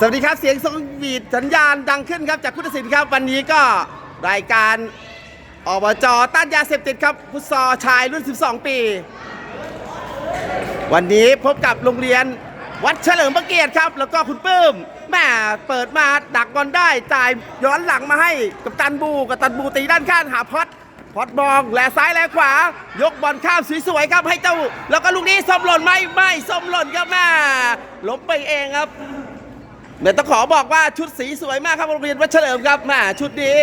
สวัสดีครับเสียงสงบีดสัญญาณดังขึ้นครับจากพุทธศิลป์ครับวันนี้ก็รายการอบจต้านยาเสพติดครับฟุตซอลชายรุ่น 12 ปี วันนี้พบกับโรงเรียนวัดเฉลิมพระเกียรติครับ แล้วก็คุณปื้มแม่เปิดมาดักบอลได้จ่ายย้อนหลังมาให้กับตันบูกับตันบูตีด้านข้างหาพอดพอดมองแหลซ้ายแหลขวา ยกบอลข้ามสวยๆครับให้เจ้า แล้วก็ลูกนี้ส้มหล่นไหมไม่ส้มหล่นครับแม่ล้มไปเองครับ เดี๋ยวต้องขอบอกว่าชุดสีสวยมากครับโรงเรียนวัดเฉลิมครับม่ชุดนี้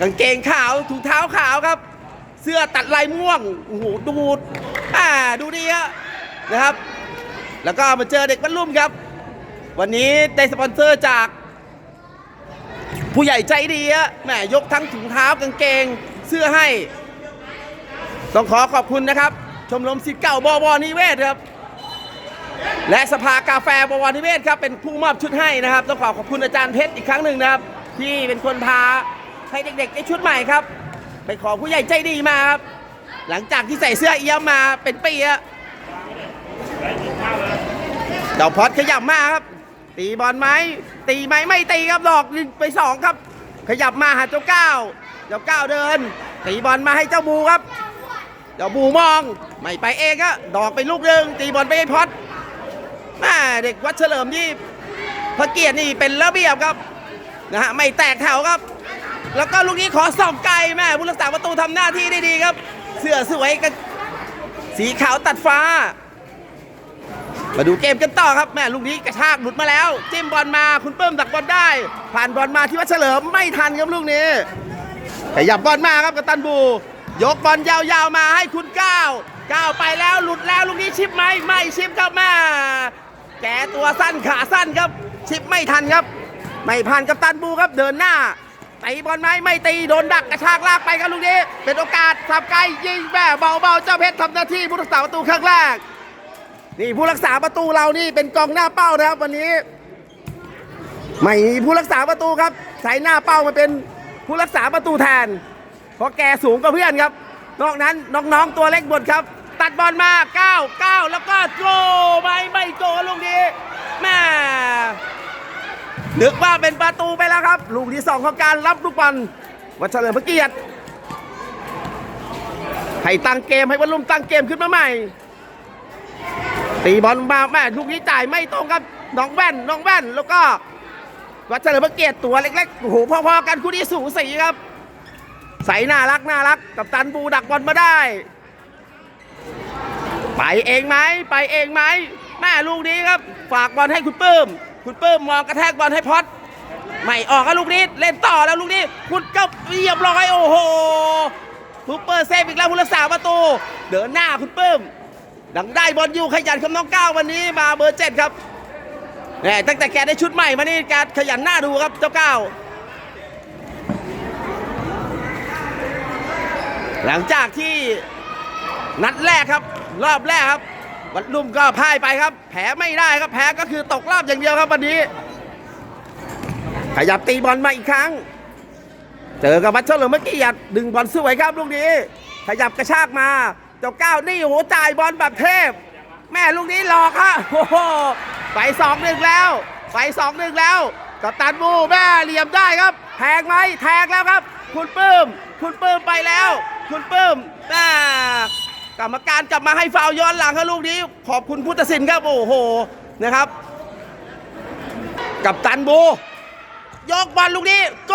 กางเกงขาวถุงเท้าขาวครับ เสื้อตัดลายม่วงโอ้โหดูอ่าดูดีฮะนะครับ แล้วก็มาเจอเด็กบรรลุมครับ วันนี้ได้สปอนเซอร์จาก ผู้ใหญ่ใจดีฮะแหมยกทั้งถุงเท้ากางเกงเสื้อให้ ต้องขอขอบคุณนะครับ ชมรมสิทธิ์เก่าบวนิเวศครับ และสภากาแฟบวรนิเวศครับเป็นผู้มอบชุดให้นะครับต้องขอขอบคุณอาจารย์เพชรอีกครั้งหนึ่งนะครับ ที่เป็นคนพาให้เด็กๆได้ชุดใหม่ครับไปขอผู้ใหญ่ใจดีมาครับหลังจากที่ใส่เสื้อเอี้ยมมาเป็นปีอะเดาพอดขยับมาครับ ตีบอลไหมตีไหมไม่ตีครับดอกไปสองครับ ขยับมาหาเจ้าก้าวเจ้าก้าวเดิน ตีบอลมาให้เจ้าบูครับเจ้าบูมอง ไม่ไปเองอะดอกไปลูกหนึ่งตีบอลไปให้พอด แม่เด็กวัดเฉลิมนี่พระเกียรตินี่เป็นระเบียบครับนะฮะไม่แตกแถวครับ แล้วก็ลูกนี้ขอส่องไกลแม่ผู้รักษาประตูทำหน้าที่ได้ดีครับ เสื้อสวยกันสีขาวตัดฟ้า มาดูเกมกันต่อครับแม่ลูกนี้กระชากหลุดมาแล้ว จิ้มบอลมาคุณเปิ้มดักบอลได้ ผ่านบอลมาที่วัดเฉลิมไม่ทันครับลูกนี้ขยับบอลมาครับกับตันบู ยกบอลยาวๆมาให้คุณก้าวก้าวไปแล้วหลุดแล้วลูกนี้ชิปไหมไม่ชิปครับแม่ แกตัวสั้นขาสั้นครับ ชิปไม่ทันครับ ไม่ผ่านกับตันบูครับเดินหน้าตีบอลไหมไม่ตีโดนดักกระชากลากไปครับลูกนี้ เป็นโอกาสสับไกลยิงแม่เบาๆเจ้าเพชรทำหน้าที่ผู้รักษาประตูครั้งแรกนี่ผู้รักษาประตูเรานี่เป็นกองหน้าเป้านะครับวันนี้ ไม่มีผู้รักษาประตูครับใช้หน้าเป้ามาเป็นผู้รักษาประตูแทนเพราะแกสูงกว่าเพื่อนครับ นอกนั้นน้องๆตัวเล็กบดครับ ตัดบอลมา9 9แล้วก็โกไม่ไม่โกลูกนี้แม่ นึกว่าเป็นประตูไปแล้วครับ ลูกที่สองของการรับลูกบอลวัชเฉลิมพระเกียรติให้ตั้งเกมให้วันลุ่มตั้งเกมขึ้นมาใหม่ ตีบอลมาแม่ลูกนี้จ่ายไม่ตรงครับน้องแว่นน้องแว่นแล้วก็ วัดเฉลิมพระเกียรติตัวเล็กๆโอ้โหพอๆกันคู่นี้สูสีครับ ใส่น่ารักน่ารัก กับตันบูดักบอลมาได้ ไปเองไหมไปเองไหมแม่ลูกนี้ครับ ฝากบอลให้คุณปื้ม คุณเปื้มมองกระแทกบอลให้พอดไม่ออกครับลูกนี้เล่นต่อแล้วลูกนี้คุณก็เรียบร้อยโอ้โหซูเปอร์เซฟอีกแล้วผู้รักษาประตูเดินหน้าคุณเปื้มดังได้บอลอยู่ขยันคำน้องก้าววันนี้มาเบอร์เจ็ดครับแหมตั้งแต่แกได้ชุดใหม่มานี่แกขยันหน้าดูครับเจ้าก้าวหลังจากที่นัดแรกครับ รอบแรกครับ วัดลุ่มก็พ่ายไปครับ แผลไม่ได้ครับ แพ้ก็คือตกรอบอย่างเดียวครับวันนี้ ขยับตีบอลมาอีกครั้ง เจอกับวัดเฉลิมเมื่อกี้ยัดดึงบอลสวยครับลูกนี้ ขยับกระชากมา เจ้าก้าวนี่โอ้โหจ่ายบอลแบบเทพ แม่ลูกนี้หลอกฮะโอ้โหไปสองหนึ่งแล้ว ไปสองหนึ่งแล้วกับตันบูแม่เหลี่ยมได้ครับ แทงไหมแทงแล้วครับ คุณปื้ม คุณปื้มไปแล้ว คุณปื้มแม่ กรรมการกลับมาให้ฟาวย้อนหลังครับลูกนี้ ขอบคุณพุทธศิลป์ครับโอ้โหนะครับ กับตันบูยกบอลลูกนี้โก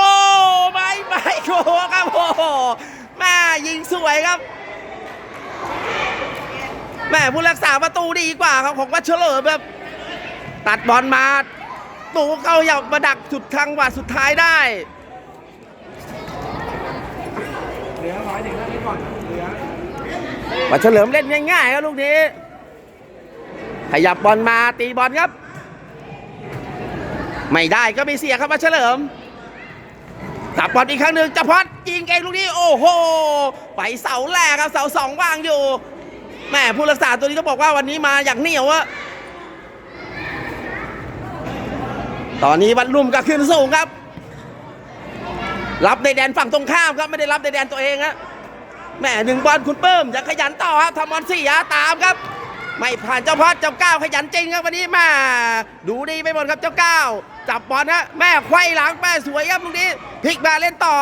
ไม่ไม่โกครับโอ้โหแม่ยิงสวยครับแม่ผู้รักษาประตูดีกว่าครับของวัดเฉลิมแบบตัดบอลมาตูเข้าอย่ามาดักจุดทางหวาสุดท้ายได้ เหลือร้อยหนึ่งแล้วนี่ก่อนเหลือ วัดเฉลิมเล่นง่ายๆครับลูกนี้ ขยับบอลมาตีบอลครับ ไม่ได้ก็ไม่เสียครับวัดเฉลิมตับบอลอีกครั้งหนึ่งจะพอดยิงเองลูกนี้ โอ้โห ไปเสาแรกครับเสาสองว่างอยู่แม่ผู้รักษาตัวนี้ก็บอกว่าวันนี้มาอย่างเหนียวอะตอนนี้วัดลุ่มก็ขึ้นสูงครับ รับในแดนฝั่งตรงข้ามครับไม่ได้รับในแดนตัวเองฮะ แม่หนึ่งบอลคุณเปิ้มยังขยันต่อครับทำบอลสี่ยาตามครับ ไม่ผ่านเจ้าพอดเจ้าก้าวขยันจริงครับวันนี้แม่ดูดีไปหมดครับเจ้าก้าวจับบอลฮะแม่ไขว้หลังแม่สวยครับลูกนี้พลิกมาเล่นต่อ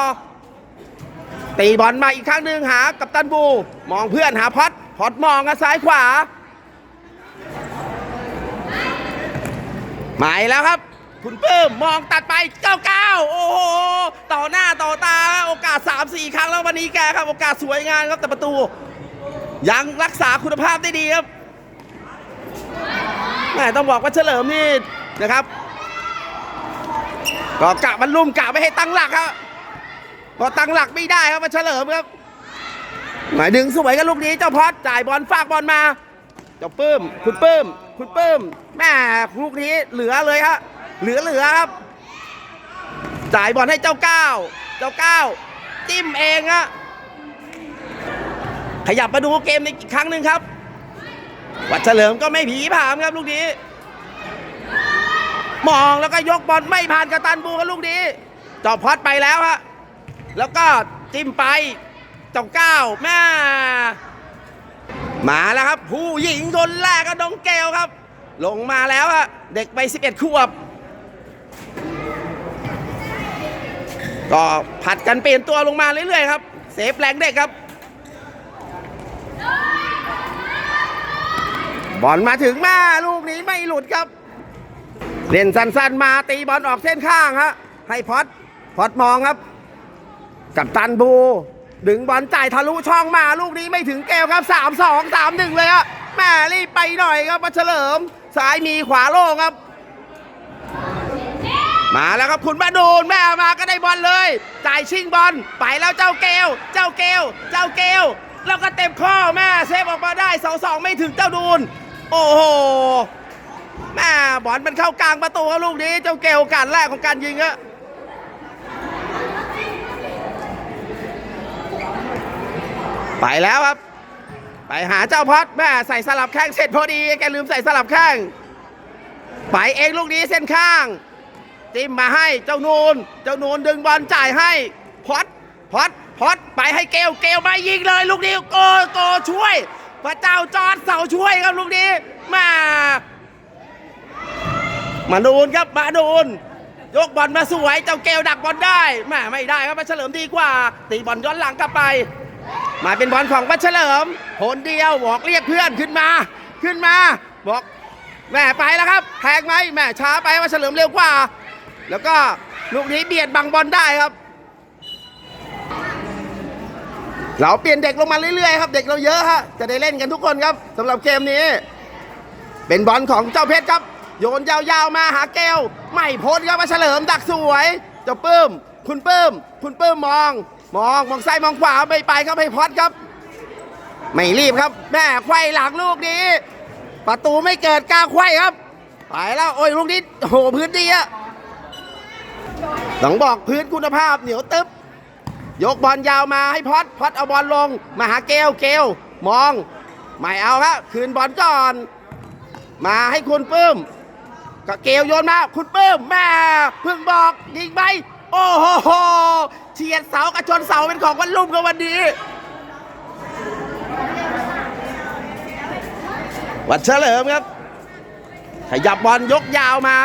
ตีบอลมาอีกครั้งหนึ่งหากับตันบู มองเพื่อนหาพอดพอดมองกันซ้ายขวาหมายแล้วครับ คุณเพิ่มมองตัดไปเก้าเก้าโอ้โห ต่อหน้าต่อตา โอกาส 3 4 ครั้งแล้ววันนี้แกครับ โอกาสสวยงามครับแต่ประตู ยังรักษาคุณภาพได้ดีครับแม่ต้องบอกว่าเฉลิมนี่นะครับก็กะมันลุ่มกะไม่ให้ตั้งหลักครับพอตั้งหลักไม่ได้ครับมาเฉลิมครับ หมายดึงสวยกันลูกนี้เจ้าพอดจ่ายบอลฝากบอลมา เจ้าปื้ม คุณปื้ม คุณปื้มแม่ลูกนี้เหลือเลยฮะ เหลือเหลือครับ จ่ายบอลให้เจ้าก้าวเจ้าก้าวจิ้มเองฮะขยับมาดูเกมในอีกครั้งหนึ่งครับ วัดเฉลิมก็ไม่ผีผามครับลูกนี้ มองแล้วก็ยกบอลไม่ผ่านกระตันบูกันลูกนี้จอบพอดไปแล้วฮะแล้วก็จิ้มไปเจ้าก้าวแม่มาแล้วครับ ผู้หญิงคนแรกก็น้องเกลครับ ลงมาแล้วฮะเด็กไป 11ขวบ ก็ผัดกันเปลี่ยนตัวลงมาเรื่อยๆครับ เซฟแรงเด็กครับ บอลมาถึงแม่ลูกนี้ไม่หลุดครับ เล่นสั้นๆมาตีบอลออกเส้นข้างฮะให้พอดพอดมองครับ กับตันบู ดึงบอลจ่ายทะลุช่องมาลูกนี้ไม่ถึงแก้วครับ3 2 3 1เลยฮะแม่รีบไปหน่อยครับมาเฉลิมซ้ายมีขวาโล่งครับ มาแล้วครับคุณมาดูนแม่มาก็ได้บอลเลย จ่ายชิงบอลไปแล้วเจ้าเกลเจ้าเกลเจ้าเกลแล้วก็เต็มข้อแม่เซฟออกมาได้2องสองไม่ถึงเจ้าดูนโอ้โหแม่บอลมันเข้ากลางประตูครับลูกนี้เจ้าเกลโอกาสแรกของการยิงอะไปแล้วครับ ไปหาเจ้าพอดแม่ใส่สลับแข้งเสร็จพอดีแกลืมใส่สลับแข้งไปเองลูกนี้เส้นข้าง จิ้มมาให้เจ้านูน เจ้านูนดึงบอลจ่ายให้พอดพอดพอดไปให้เกลเกลมายิงเลยลูกนี้โกโกช่วย พระเจ้าจอดเสาช่วยครับลูกนี้มามาดูนครับมาดูนยกบอลมาสวยเจ้าเกลดักบอลได้แม่ไม่ได้ครับมาเฉลิมดีกว่า ตีบอลย้อนหลังกลับไป มาเป็นบอลของวัชเฉลิมโหนเดียวบอกเรียกเพื่อนขึ้นมาขึ้นมาบอกแม่ไปแล้วครับแทงไหมแม่ช้าไปวัชเฉลิมเร็วกว่า แล้วก็ลูกนี้เบียดบังบอลได้ครับ เราเปลี่ยนเด็กลงมาเรื่อยๆครับ เด็กเราเยอะฮะจะได้เล่นกันทุกคนครับสำหรับเกมนี้ เป็นบอลของเจ้าเพชรครับ โยนยาวๆมาหาแก้วไม่พ้นครับมาเฉลิมดักสวยเจ้าปื้ม คุณปื้ม คุณปื้มมอง มองมองซ้ายมองขวาไม่ไปครับให้พอดครับ ไม่รีบครับแม่ไขว้หลังลูกนี้ ประตูไม่เกิดกล้าไขว้ครับไปแล้วโอ้ยลูกนี้โอ้โหพื้นดีอะ ต้องบอกพื้นคุณภาพเหนียวตึ๊บยกบอลยาวมาให้พอดพอดเอาบอลลง มาหาเกลเกลมอง ไม่เอาครับคืนบอลก่อน มาให้คุณปื้มก็เกลโยนมา คุณปื้มแม่เพิ่งบอกยิงไปโอ้โหเฉียดเสากระชนเสาเป็นของวันลุ่มกันวันนี้วัดเฉลิมครับ ขยับบอลยกยาวมา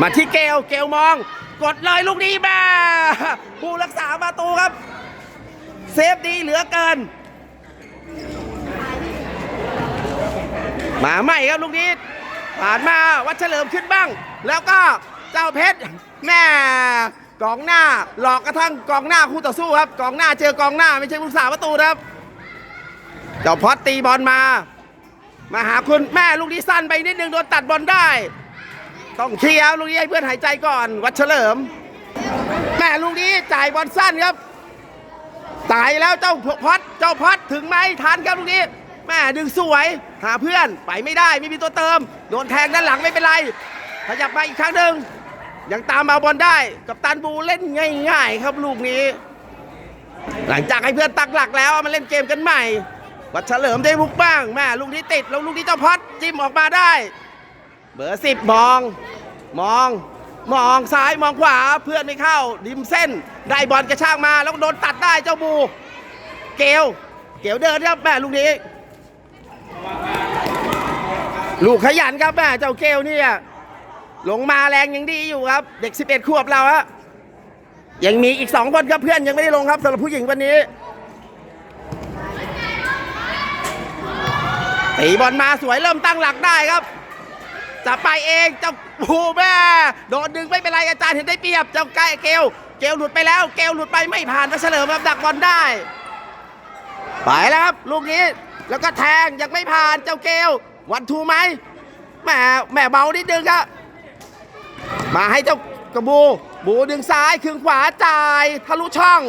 มาที่เกล เกลมอง กดเลยลูกนี้แม่ผู้รักษาประตูครับ เซฟดีเหลือเกิน มาใหม่ครับลูกนี้ผ่านมาวัดเฉลิมขึ้นบ้าง แล้วก็เจ้าเพชรแม่กองหน้าหลอกกระทั่งกองหน้าคู่ต่อสู้ครับ กองหน้าเจอกองหน้าไม่ใช่ผู้รักษาประตูครับ เจ้าพอดตีบอลมา มาหาคุณแม่ลูกนี้สั้นไปนิดนึงโดนตัดบอลได้ ต้องเคลียร์ลูกนี้ให้เพื่อนหายใจก่อนวัดเฉลิมแม่ลูกนี้จ่ายบอลสั้นครับตายแล้วเจ้าพอดเจ้าพอดถึงไหมทันครับลูกนี้แม่ดึงสวย หาเพื่อนไปไม่ได้ไม่มีตัวเติม โดนแทงด้านหลังไม่เป็นไร ขยับมาอีกครั้งหนึ่งยังตามมาบอลได้กับตันบูเล่นง่าย ๆ ครับลูกนี้ หลังจากให้เพื่อนตักหลักแล้วมาเล่นเกมกันใหม่วัดเฉลิมได้บุกบ้างแม่ลูกนี้ติดแล้วลูกนี้เจ้าพอดจิ้มออกมาได้ เบอร์สิบมอง มอง มองซ้ายมองขวาเพื่อนไม่เข้า ดิมเส้น ได้บอลกระชากมาแล้วโดนตัดได้เจ้าบูเกลเกลเดินครับแม่ลูกนี้ ลูกขยันครับแม่เจ้าเกลเนี่ยลงมาแรงยังดีอยู่ครับ เด็ก 11 ขวบเราฮะยังมีอีก2คนครับเพื่อนยังไม่ได้ลงครับสำหรับผู้หญิงวันนี้ตีบอลมาสวยเริ่มตั้งหลักได้ครับ จะไปเองเจ้าผู้แม่โดนดึงไม่เป็นไรอาจารย์เห็นได้เปรียบเจ้าไก่เกลเกลหลุดไปแล้ว เกลหลุดไปไม่ผ่านมาเฉลิมครับดักบอลได้ ไปแล้วครับลูกนี้แล้วก็แทงยังไม่ผ่านเจ้าเกลวันทูไหมแหม่แหม่เบานิดนึงครับมาให้เจ้ากระบูบูดึงซ้ายคืนขวาจ่ายทะลุช่อง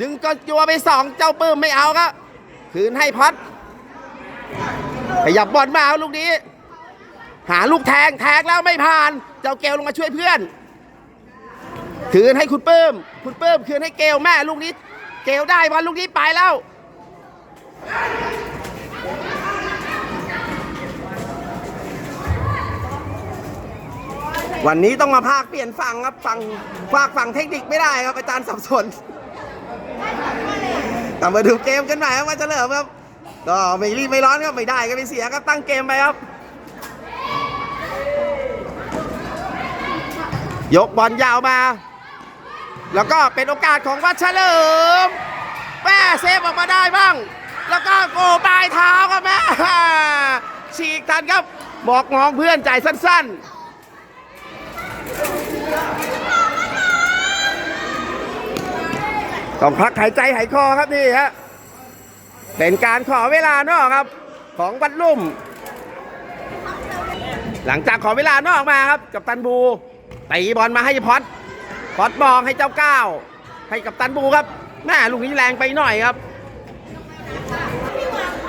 ดึงก็ยัวไปสองเจ้าปื้มไม่เอาครับคืนให้พัดขยับบอลมาเอาลูกนี้ หาลูกแทงแทงแล้วไม่ผ่าน เจ้าเกลลงมาช่วยเพื่อน คืนให้คุณเปิ้มคุณเปิ้มคืนให้เกลแม่ลูกนี้ เกลได้บอลลูกนี้ไปแล้ววันนี้ต้องมาภาคเปลี่ยนฝั่งครับฝั่งฝากฝั่งเทคนิคไม่ได้ครับอาจารย์สับสนกลับมาดูเกมกันใหม่ครับว่าจะเริ่มครับก็ไม่รีบไม่ร้อนครับไม่ได้ก็ไม่เสียครับตั้งเกมไปครับ ยกบอลยาวมา แล้วก็เป็นโอกาสของวัดเฉลิมแม่เซฟออกมาได้บ้าง แล้วก็โกปลายเท้าครับแม่ฉีกทันครับบอกงองเพื่อนจ่ายสั้น ๆต้องพักหายใจหายคอครับนี่ฮะ เป็นการขอเวลานอกครับ ของวัดลุ่ม หลังจากขอเวลานอกมาครับกับตันบู ตีบอลมาให้พอดพอดมองให้เจ้าก้าวให้กับตันบูครับแม่ลูกนี้แรงไปหน่อยครับ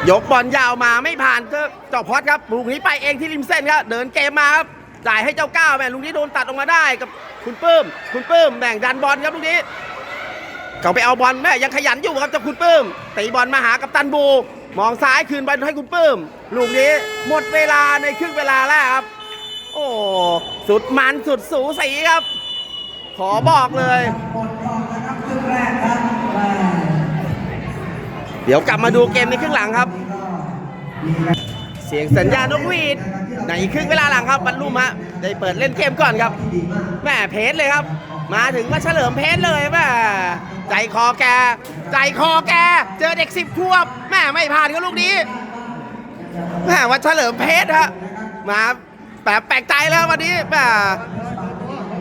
ยกบอลยาวมาไม่ผ่านเจ้าพอดครับลูกนี้ไปเองที่ริมเส้นครับเดินเกมมาครับจ่ายให้เจ้าก้าวแม่ลูกนี้โดนตัดออกมาได้กับคุณปื้ม คุณปื้มแบ่งดันบอลครับลูกนี้เขาไปเอาบอลแม่ยังขยันอยู่ครับเจ้าคุณปื้มตีบอลมาหากับตันบู มองซ้ายคืนบอลให้คุณปื้ม ลูกนี้หมดเวลาในครึ่งเวลาแรกครับ โอ้สุดมันสุดสูสีครับ ขอบอกเลย เดี๋ยวกลับมาดูเกมในครึ่งหลังครับ เสียงสัญญาณนกหวีดในครึ่งเวลาหลังครับบรรลุมฮะได้เปิดเล่นเกมก่อนครับแม่เพจเลยครับ มาถึงมาเฉลิมเพจเลยแม่ใจคอแก ใจคอแก เจอเด็กสิบขวบแม่ไม่ผ่านก็ลูกนี้แม่ว่าเฉลิมเพชรฮะมา แปลกแปลกใจแล้ววันนี้แม่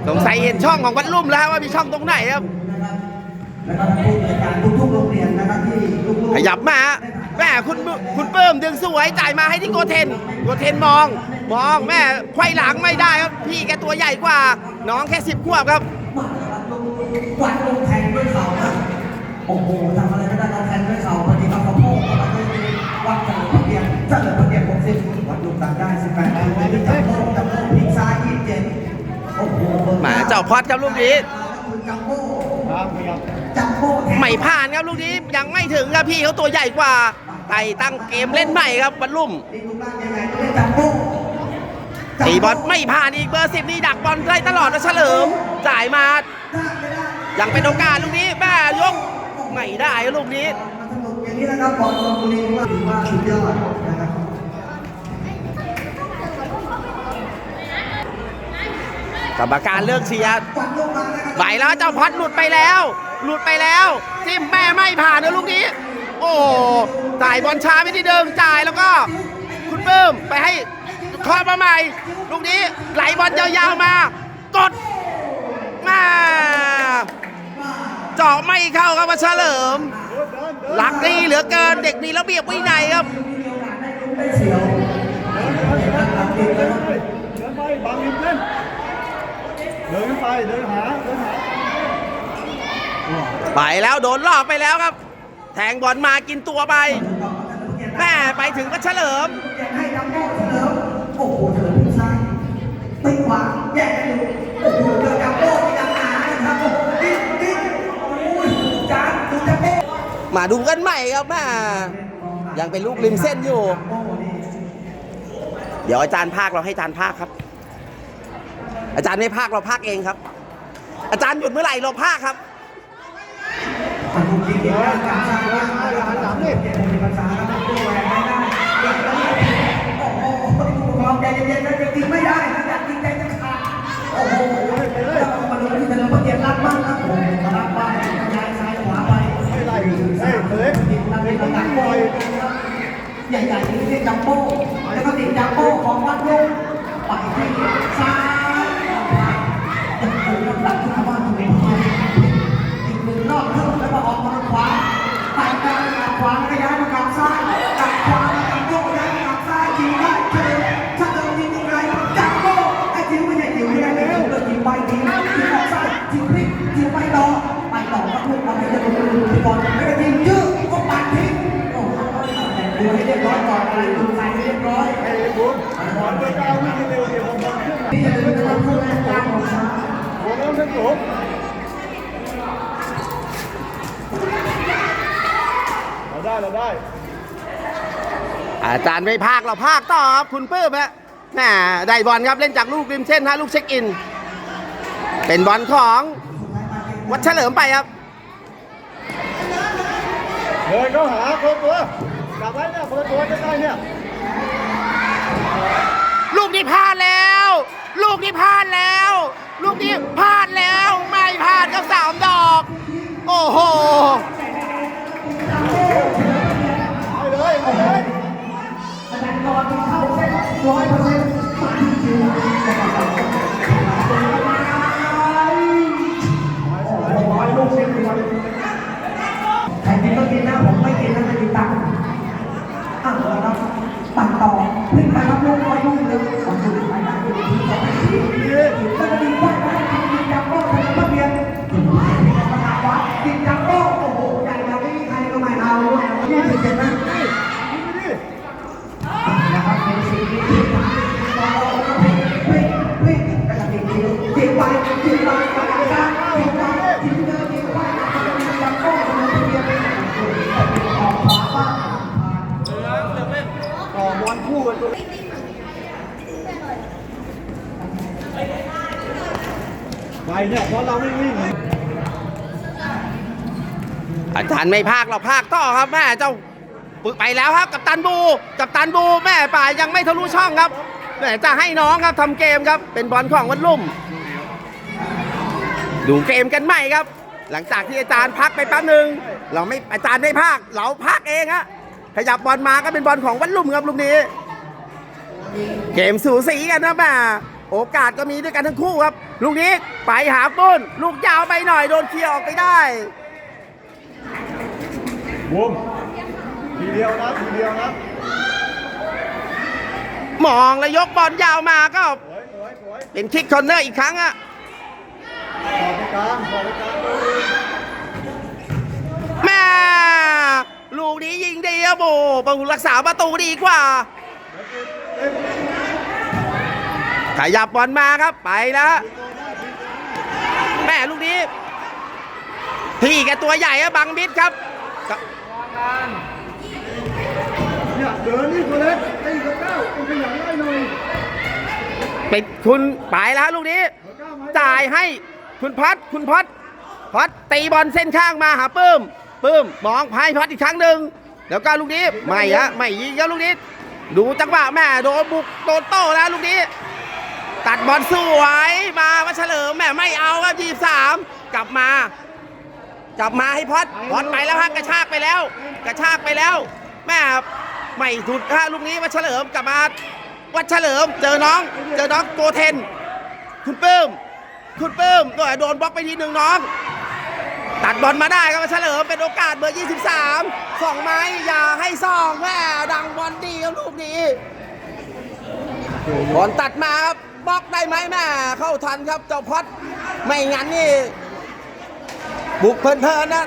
สงสัยเห็นช่องของวัดลุ่มแล้วว่ามีช่องตรงไหนครับแล้วก็ผู้บริการทุกๆโรงเรียนนะครับที่ลูกๆขยับมาฮะแม่คุณคุณเปิ้มดึงสวยจ่ายมาให้ที่โกเทนโกเทนมอง มองแม่ไขว้หลังไม่ได้ครับ พี่แกตัวใหญ่กว่า น้องแค่สิบขวบครับวัดลงแทงด้วยเข่านะโอ้โหทำอะไรไม่ได้เราแทงด้วยเข่าพอดีกับกระโปงเข้ามาด้วยวัดเฉลิมพระเกียรติเฉลิมพระเกียรติหกสิบวัดลูกตัดได้สิบแปดคิ จ้าพอดครับลูกนี้จัมโบ้จัมโบ้แทงไม่ผ่านครับลูกนี้ยังไม่ถึงครับพี่เขาตัวใหญ่กว่าไต่ตั้งเกมเล่นใหม่ครับบรรลุ่มนี่ลูกล่างยังไงก็ได้จัมโบ้ตีบอลไม่ผ่านอีกเบอร์สิบนี่ดักบอลได้ตลอดนะเฉลิมจ่ายมายังเป็นโอกาสลูกนี้แม่ยกไม่ได้ครับลูกนี้ กรรมการเลิกเชียร์ไหวแล้วเจ้าพัดหลุดไปแล้ว หลุดไปแล้วจิ้มแม่ไม่ผ่านนะลูกนี้ โอ้จ่ายบอลช้าไปที่เดิมจ่ายแล้วก็ คุณเบิ้มไปให้คอมาใหม่ ลูกนี้ไหลบอลยาวๆมา กดมาเจาะไม่เข้าครับมาเฉลิมหลักดีเหลือเกินเด็กมีระเบียบวินัยครับ ดินขึ้นไปเดินหาเดินหาไปแล้วโดนลอกไปแล้วครับ แทงบอลมากินตัวไปแม่ไปถึงก็เฉลิมให้ดัมโบ้เฉลิมโอ้โหเฉลิมพิซซ่ายตีขวาแยกกันอยู่โอ้โหเจอดัมโบ้ที่ดังหนานะครับโอ้โหดิ้นดิ้นโอ้ยจานดูดัมโบ้มาดูกันใหม่ครับแม่ยังเป็นลูกริมเส้นอยู่ เดี๋ยวอาจารย์ภาคเราให้อาจารย์ภาคครับ อาจารย์ไม่ภาคเราภาคเองครับ อาจารย์หยุดเมื่อไหร่เราภาคครับมาดูจริงๆแล้วการสร้างบ้านมาหลังนี่เปลี่ยนเป็นภาษาแล้วมันดูแหวนไม่ได้เด็กแล้วโอ้โหบอลใจเย็นๆนะจะกินไม่ได้นะอยากกินใจจะขาดโอ้โหแล้วมาดูที่เฉลิมพระเกียรติรักมากครับโอ้โหมารับบ้านย้ายซ้ายขวาไปไม่ไล่เฮ้ยเล็กติดตั้งเป็นหลังบอยใหญ่ๆนี่เรียกจัมโบ้แล้วก็ติดจัมโบ้ของวัดลุงไปที่ซ้าย ถึงลำดับที่ชาวบ้านถูกอีกหนึ่งรอบครึ่งแล้วก็ออกมาทางขวาไปกลางกลางขวาแล้วก็ย้ายมากลางซ้ายกลางขวาแล้วจัมโบ้ย้ายมากลางซ้ายยิงได้เฉลิมเฉลิมยิงยังไงจัมโบ้ไอ้จิ๋วไม่ใช่จิ๋วไม่ได้แล้วเลยยิงไปยิงยิงออกซ้ายยิงพลิกยิงไปต่อไปต่อก็ลูกอะไรจะลงมือก่อนไม่ได้ยิงยืดก็ปัดทิ้งโอ้โหดูให้เรียบร้อยก่อนอะไรดูใครให้เรียบร้อยไอ้บุญบอลตัวเก้าวิ่งเร็วเดี๋ยวผมบอลขึ้นนี่จะเป็นการพูดแรงกางของช้า งโอ้โหทั้งสูงเราได้เราได้อาจารย์ไม่พากเราพากต่อครับคุณปื้มฮะแหมได้บอลครับเล่นจากลูกริมเส้นฮะลูกเช็คอิน เป็นบอลของวัดเฉลิมไปครับเดินเข้าหาคนตัวกลับไว้เนี่ยคนตัวจะได้เนี่ย ลูกนี้พลาดแล้ว ลูกนี้พลาดแล้ว ลูกนี้พลาดแล้ว ไม่พลาดก็สามดอก โอ้โหไปเลยไปเลยอาจารย์รอที่เข้าเส้นร้อยเปอร์เซ็นต์ ไปเนี่ยเพราะเราไม่วิ่งอาจารย์ไม่พากเราพากต่อครับแม่เจ้าปึกไปแล้วครับกับตันบูกับตันบูแม่ป่ายังไม่ทะลุช่องครับแม่จะให้น้องครับทำเกมครับ เป็นบอลของวัดลุ่ม ดูเกมกันใหม่ครับ หลังจากที่อาจารย์พักไปแป๊บหนึ่งเราไม่อาจารย์ไม่พากเราพักเองฮะขยับบอลมาก็เป็นบอลของวัดลุ่มครับลูกนี้ เกมสูสีกันนะแม่ โอกาสก็มีด้วยกันทั้งคู่ครับ ลูกนี้ไปหาปุ้น ลูกยาวไปหน่อยโดนเคลียร์ออกไปได้บูมทีเดียวนะทีเดียวนะมองแล้วยกบอลยาวมาก็สวยสวยสวยเป็นคิกคอร์เนอร์อีกครั้งอะต่อไปกลางต่อไปกลางแม่ลูกนี้ยิงดีครับโบประตูรักษาประตูดีกว่า ขยับบอลมาครับไปแล้วแม่ลูกนี้ พี่แกตัวใหญ่อะบังมิดครับเนี่ยเดินนี่ตัวเล็กไอ้ตัวเก้าไอ้ขยันไล่หน่อยปิดคุณไปแล้วลูกนี้ตัวเก้ามาจ่ายให้คุณพัดคุณพัดพัดตีบอลเส้นข้างมาหาปื้มปื้มมองพายพัดอีกครั้งหนึ่งแล้วก็ลูกนี้ไม่ฮะไม่ยิงแล้วลูกนี้ ดูจังหวะแม่โดนบุกโดนโต้แล้วลูกนี้ ตัดบอลสวยมาวัชเฉลิมแม่ไม่เอาครับทีสามกลับมากลับมาให้พอดพอดไปแล้วฮะกระชากไปแล้ว กระชากไปแล้วแม่ไม่ถุดฮะลูกนี้วัชเฉลิมกลับมาวัชเฉลิมเจอน้อง เจอน้องโกเทน คุณปื้มคุณปื้มก็โดนบล็อกไปทีหนึ่งน้อง ตัดบอลมาได้ครับเฉลิมเป็นโอกาสเบอร์ 23สองไม้อย่าให้ซองแม่ดังบอลดีครับลูกนี้บอลตัดมาครับ บล็อกได้ไหมแม่เข้าทันครับเจ้าพอดไม่งั้นนี่ บุกเพลินๆนะ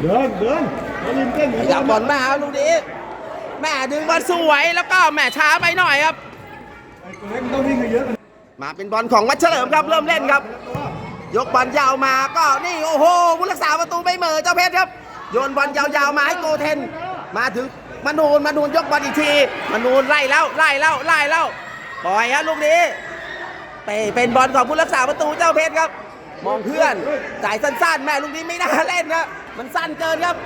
เดินเดินแล้วริมเส้นเหมือนอย่าบอลมาครับลูกนี้แม่ดึงบอลสวยแล้วก็แม่ช้าไปหน่อยครับไอ้ตัวเล็กมันต้องวิ่งให้เยอะกันมาเป็นบอลของวัดเฉลิมครับเริ่มเล่นครับ ยกบอลยาวมาก็นี่โอ้โหผู้รักษาประตูไม่เหมอเจ้าเพชรครับ โยนบอลยาวๆมาให้โกเทน มาถึงมานูนมานูนยกบอลอีกทีมานูนไล่แล้วไล่แล้วไล่แล้วปล่อยฮะลูกนี้เปเป็นบอลของผู้รักษาประตูเจ้าเพชรครับ มองเพื่อนจ่ายสั้นๆ แม่ลูกนี้ไม่น่าเล่นนะมันสั้นเกินครับ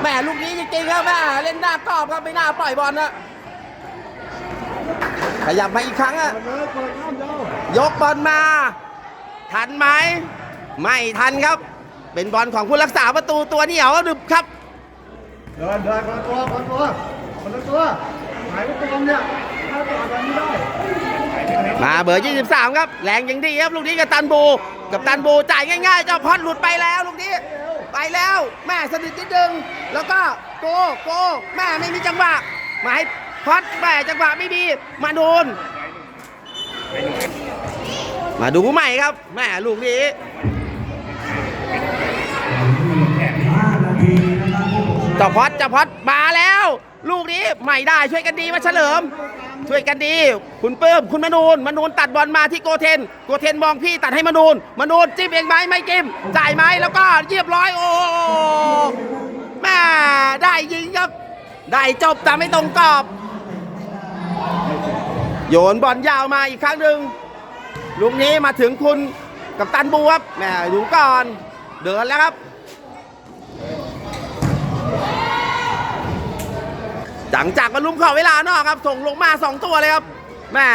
แหมลูกนี้จริงๆครับแม่เล่นหน้ากรอบครับไม่น่าปล่อยบอลนะขยับมาอีกครั้งอะยกบอลมา ทันไหม ไม่ทันครับ เป็นบอลของผู้รักษาประตูตัวเหนียวดึบครับเดินเดินคนละตัวคนละตัวคนละตัวหายไปตัวเนี่ยถ้าต่อแบบนี้ได้มาเบอร์ 23 ครับ แรงยังดีครับ ลูกนี้กับตันบูกับตันบูจ่ายง่ายๆ เจ้าพอดหลุดไปแล้วลูกนี้ ไปแล้วแม่สะดุดนิดนึง แล้วก็โกโกแม่ไม่มีจังหวะมาให้พอดแม่จังหวะไม่มีมาโดน มาดูผู้ใหม่ครับ แม่ลูกนี้ เจ้าพอดเจ้าพอดมาแล้ว ลูกนี้ไม่ได้ช่วยกันดีมาเฉลิม ช่วยกันดี คุณเปิ้มคุณมนูนมนูนตัดบอลมาที่โกเทน โกเทนมองพี่ตัดให้มนูนมนูนจิ้มเองไหมไม่จิ้มจ่ายไหมแล้วก็เรียบร้อยโอ้แม่ได้ยิงครับได้จบแต่ไม่ตรงกรอบ โยนบอลยาวมาอีกครั้งหนึ่งลูกนี้มาถึงคุณกับตันบูครับแม่ดูก่อน เดินแล้วครับ หลังจากมาลุ้มขอเวลานอกครับ ส่งลงมา 2 ตัวเลยครับแม่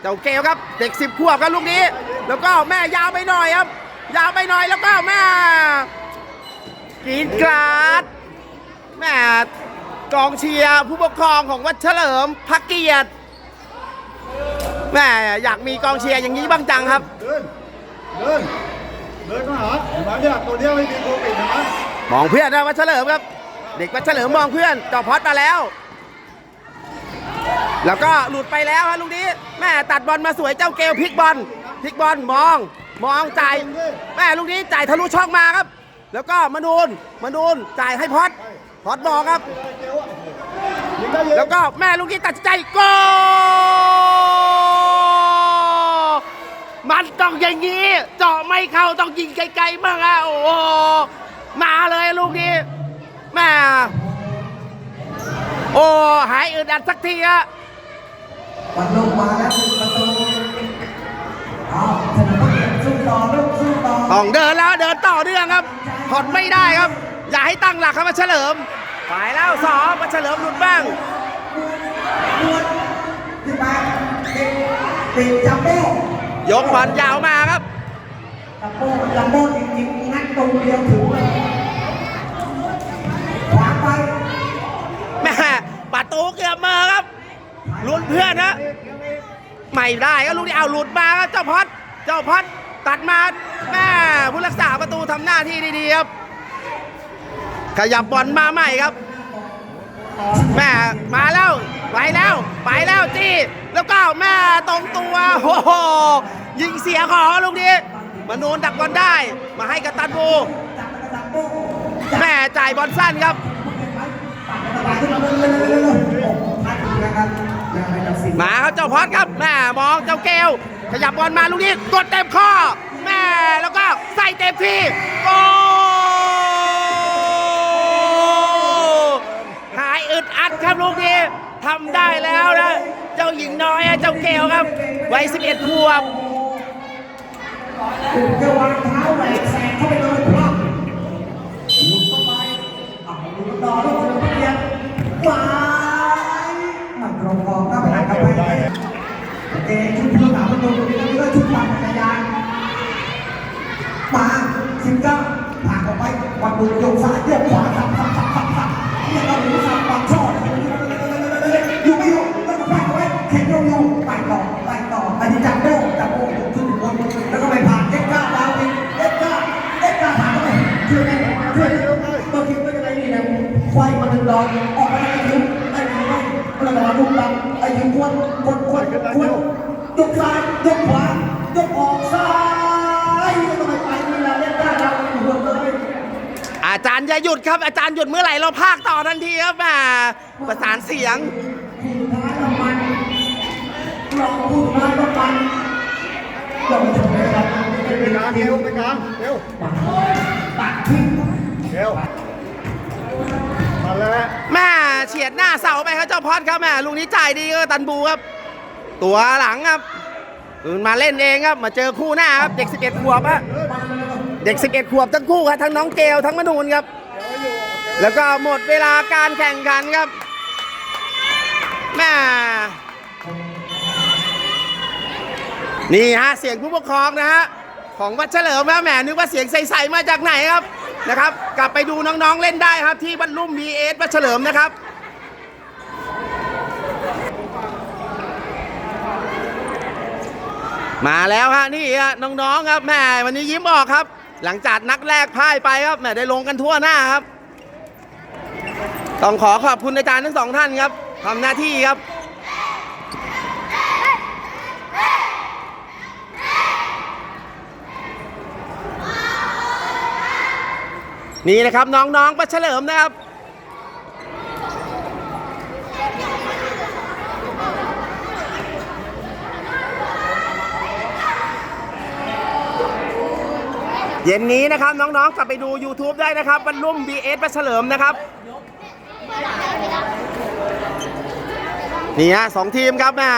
เจ้าเกลครับเด็กสิบขวบครับลูกนี้ แล้วก็แม่ยาวไปหน่อยครับ ยาวไปหน่อยแล้วก็แม่กรีดกราดแม่กองเชียร์ผู้ปกครองของวัดเฉลิมพักเกียรติแม่อยากมีกองเชียร์อย่างนี้บ้างจังครับ เดิน เดิน เดินมาหาเห็นไหมเนี่ยตัวเนี้ยไม่มีตัวปิดเห็นไหมมองเพื่อนนะวัดเฉลิมครับ เด็กวัดเฉลิมมองเพื่อนต่อพอดมาแล้ว แล้วก็หลุดไปแล้วฮะลูกนี้แม่ตัดบอลมาสวยเจ้าเกลพลิกบอลพลิกบอลมอง มองจ่ายแม่ลูกนี้จ่ายทะลุช่องมาครับ แล้วก็มานูนมานูนจ่ายให้พอดพอดบอกครับ แล้วก็แม่ลูกนี้ตัดใจโกมันต้องอย่างนี้ เจาะไม่เข้าต้องยิงไกลๆบ้างอะโอ้มาเลยลูกนี้ แม่โอ้หายอึดอัดสักทีอะวันลงมาแล้วหนึ่งประตูเอาเฉลิมพระเกียรติสู้ต่อลูกสู้ต่อต้องเดินแล้วเดินต่อเนื่องครับถอดไม่ได้ครับ อย่าให้ตั้งหลักครับมาเฉลิมไปแล้วสองมาเฉลิมหลุดบ้างดวนขึ้นมาติดติดจัมโบ้ยกบอลยาวมาครับจัมโบ้จัมโบ้จริงๆงัดตรงเดียวถึงเลยขวางไป แม่ประ ตูเกือบเมอครับลุ้นเพื่อนนะไม่ได้ก็ลูกนี้เอาหลุดมาครับเจ้าพอดเจ้าพอดตัดมาแม่ผู้รักษาประตูทำหน้าที่ดีๆครับ ขยับบอลมาใหม่ครับแม่มาแล้วไปแล้วไปแล้วจี้แล้วก็แม่ตรงตัวโอ้โหยิงเสียขอลูกนี้มานูนดักบอลได้ มาให้กับตันบูแม่จ่ายบอลสั้นครับ ขึ้นมาเร็วๆเร็วๆเร็วโอ้โหพลาดอีกนะครับยังไม่ตัดสินมาครับเจ้าพอดครับแม่มองเจ้าเกลขยับบอลมาลูกนี้กดเต็มข้อแม่แล้วก็ใส่เต็มที่โอ้หายอึดอัดครับลูกนี้ทำได้แล้วนะเจ้าหญิงน้อยเจ้าเกลครับวัย11ขวบถูกจะวางเท้าแหวกแสงเข้าไปเลยพลาดหลุดเข้าไปเอาหลุดต่อแล้ว เฉลิมพระเกียรติหวายมันตรงกองครับหลังกับไปเองชุดผู้สาวประตูตรงนี้วก็ชุดปั่นจักรยานมาสิบเก้าผ่านออกไปวันบุญยงซ้ายโยกขวา ยกซ้ายยกขวายกออกซ้ายแล้วก็ไปไปนี่แหละเล็กก้าดาวหัวเลยอาจารย์อย่าหยุดครับ อาจารย์หยุดเมื่อไหร่เราพากต่อทันทีครับแม่ประสานเสียงผู้สุดท้ายน้ำมันรองผู้สุดท้ายน้ำมันลงถึงเลยครับไปกลางเร็วไปกลางเร็วตัดทิ้งเร็วมาแล้วแม่เฉียดหน้าเสาไปครับเจ้าพอดครับแม่ลูกนี้จ่ายดีก็ตันบูครับ ตัวหลังครับมาเล่นเองครับ มาเจอคู่หน้าครับ เด็ก 11 ขวบอะเด็ก 11 ขวบทั้งคู่ครับทั้งน้องเกลทั้งมนูนครับ แล้วก็หมดเวลาการแข่งขันครับแม่นี่ฮะเสียงผู้ปกครองนะฮะของวัดเฉลิมนะแหมนึกว่าเสียงใสๆมาจากไหนครับนะครับ กลับไปดูน้องๆเล่นได้ครับที่บรรลุ่ม VS วัดเฉลิมนะครับ มาแล้วฮะนี่ฮะน้องๆครับแม่วันนี้ยิ้มออกครับ หลังจากนักแรกพ่ายไปครับแม่ได้ลงกันทั่วหน้าครับ ต้องขอขอบคุณอาจารย์ทั้งสองท่านครับทำหน้าที่ครับนี่นะครับน้องๆประเฉลิมนะครับ เย็นนี้นะครับน้องๆ กลับไปดู YouTube ได้นะครับบรรลุ่ม BS ประเฉลิมนะครับ นี่ฮะสองทีมครับแม่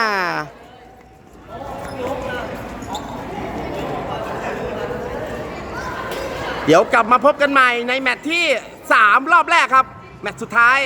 เดี๋ยวกลับมาพบกันใหม่ในแมตช์ที่ 3 รอบแรกครับ แมตช์สุดท้าย